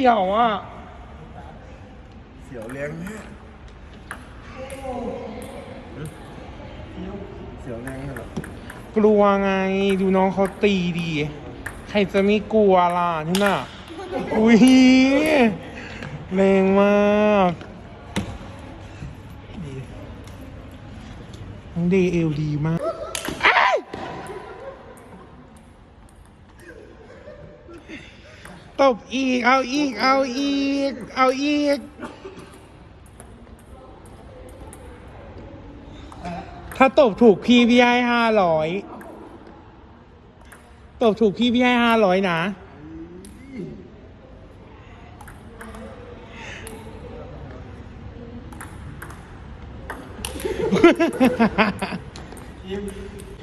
สียวอะ เสียวเลี้ยงแม่เสียวเลี้ยงเหรอกลัวไง ดูน้องเขาตีดี ใครจะไม่กลัวล่ะที่น่ะ อุ้ยแรงมากน้องเดย์เอลดีมากอ้าย ตบอีก เอาอีก เอาอีก เอาอีก ถ้าตบถูกพี่พี่ให้ห้าร้อยตบถูกพี่พี่ให้ห้าร้อยนะล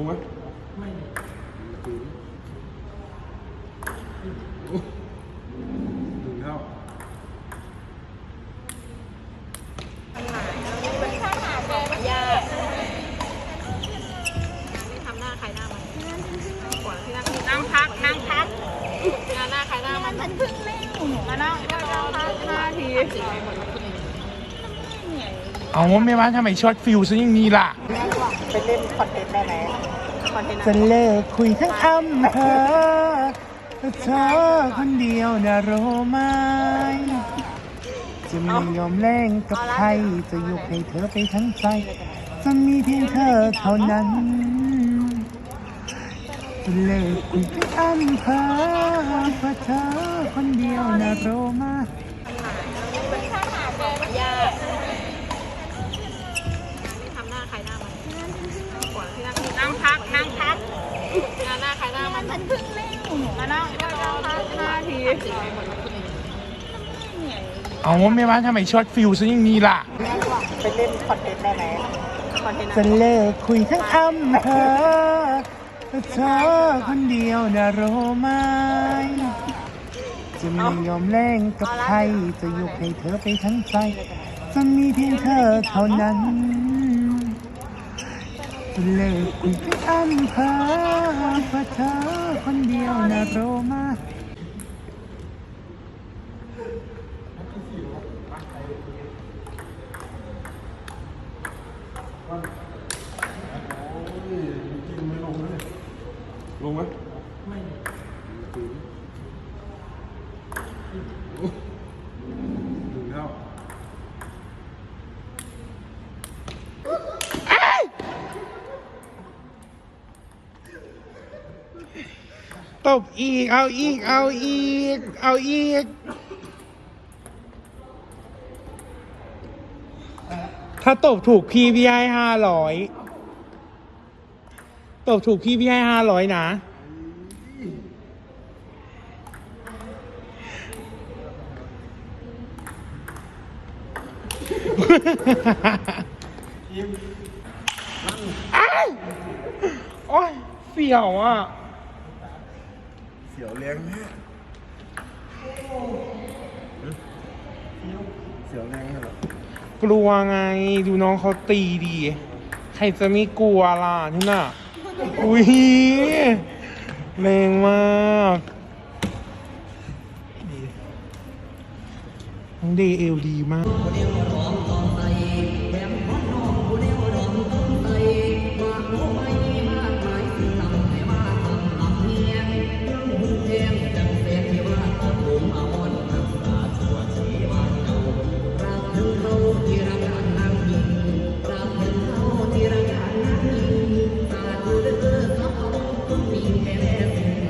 งไหมถึงเท่ายาไม่ทำหน้าใครหน้ามันขวาที่นั่งนั่งพัก นั่งพักงานหน้าใครหน้ามันมันเพิ่งเล่นมานั่งนั่งพักหน้าที เอาไม่ว่าทำไมช็อตฟิวซะอย่างนี้ล่ะ ไปเล่นคอนเทนต์ได้ไหมคอนเทนต์จะเลิกคุยทั้งอำเภอเธอคนเดียวนะรู้ไหมจะไม่ยอมแลงกับใครจะยกให้เธอไปทั้งใจจะมีเพียงเธอเท่านั้นจะเลิกคุยทั้งอำเภอเพราะเธอคนเดียวนะรู้ไหม เอาไม่ว่าทำไมช็อตฟิวซะอย่างนี้ล่ะ ไปเล่นคอนเทนต์ได้ไหมคอนเทนต์จะเลิกคุยทั้งอำเภอเธอคนเดียวนะรู้ไหมจะไม่ยอมแลงกับใคร จะยกให้เธอไปทั้งใจจะมีเพียงเธอเท่านั้น จะเลิกคุยทั้งอำเภอเพราะเธอคนเดียวนะรู้ไหม ลงไหมถึงเท่าตบอีก เอาอีก เอาอีก เอาอีก ถ้าตบถูกพี่พี่ให้ห้าร้อย ตบถูกพี่พี่ให้ห้าร้อยนะอ้ายโอ้ยเสียวอะ เสียวเลี้ยงแม่เสียวเลี้ยงเหรอกลัวไง ดูน้องเขาตีดี ใครจะไม่กลัวล่ะที่น่ะ อุ้ยแรงมากน้องเดย์เอลดีมากวันนี้ผมขอ we have